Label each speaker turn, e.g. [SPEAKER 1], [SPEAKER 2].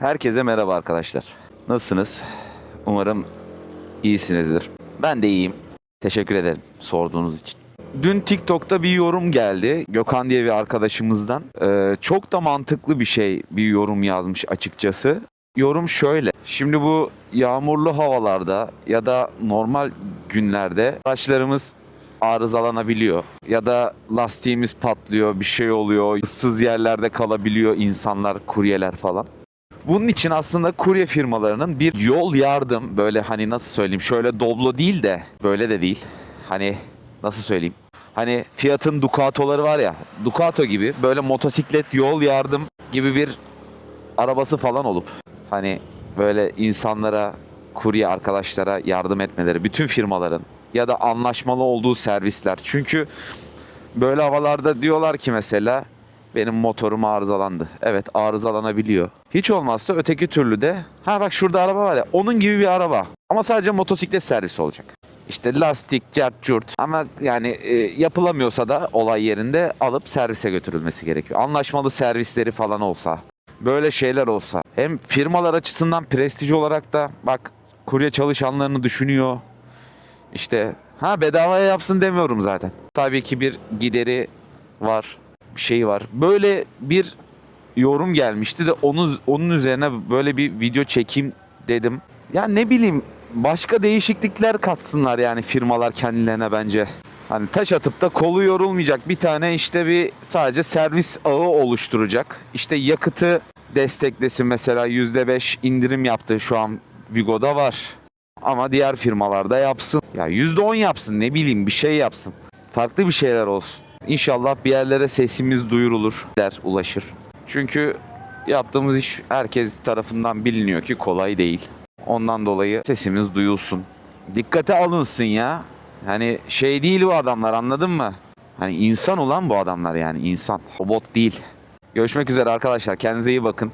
[SPEAKER 1] Herkese merhaba arkadaşlar. Nasılsınız? Umarım iyisinizdir. Ben de iyiyim. Teşekkür ederim sorduğunuz için. Dün TikTok'ta bir yorum geldi. Gökhan diye bir arkadaşımızdan. Ee, çok da mantıklı bir şey bir yorum yazmış açıkçası. Yorum şöyle. Şimdi bu yağmurlu havalarda ya da normal günlerde araçlarımız arızalanabiliyor ya da lastiğimiz patlıyor, bir şey oluyor, ıssız yerlerde kalabiliyor insanlar, kuryeler falan. Bunun için aslında kurye firmalarının bir yol yardım böyle hani nasıl söyleyeyim şöyle Doblo değil de böyle de değil. Hani nasıl söyleyeyim? Hani Fiat'ın Ducato'ları var ya Ducato gibi böyle motosiklet yol yardım gibi bir arabası falan olup hani böyle insanlara kurye arkadaşlara yardım etmeleri bütün firmaların ya da anlaşmalı olduğu servisler. Çünkü böyle havalarda diyorlar ki mesela benim motorum arızalandı. Evet arızalanabiliyor. Hiç olmazsa öteki türlü de ha bak şurada araba var ya onun gibi bir araba. Ama sadece motosiklet servisi olacak. İşte lastik, cart, curt ama yani e, yapılamıyorsa da olay yerinde alıp servise götürülmesi gerekiyor. Anlaşmalı servisleri falan olsa, böyle şeyler olsa. Hem firmalar açısından prestij olarak da bak kurye çalışanlarını düşünüyor. İşte ha bedavaya yapsın demiyorum zaten. Tabii ki bir gideri var, bir şey var. Böyle bir yorum gelmişti de onun onun üzerine böyle bir video çekeyim dedim. Ya ne bileyim başka değişiklikler katsınlar yani firmalar kendilerine bence. Hani taş atıp da kolu yorulmayacak bir tane işte bir sadece servis ağı oluşturacak. İşte yakıtı desteklesin mesela %5 indirim yaptı şu an Vigo'da var. Ama diğer firmalarda yapsın. Ya %10 yapsın ne bileyim bir şey yapsın. Farklı bir şeyler olsun. İnşallah bir yerlere sesimiz duyurulur, der, ulaşır. Çünkü yaptığımız iş herkes tarafından biliniyor ki kolay değil. Ondan dolayı sesimiz duyulsun. Dikkate alınsın ya. Hani şey değil bu adamlar anladın mı? Hani insan olan bu adamlar yani insan. Robot değil. Görüşmek üzere arkadaşlar. Kendinize iyi bakın.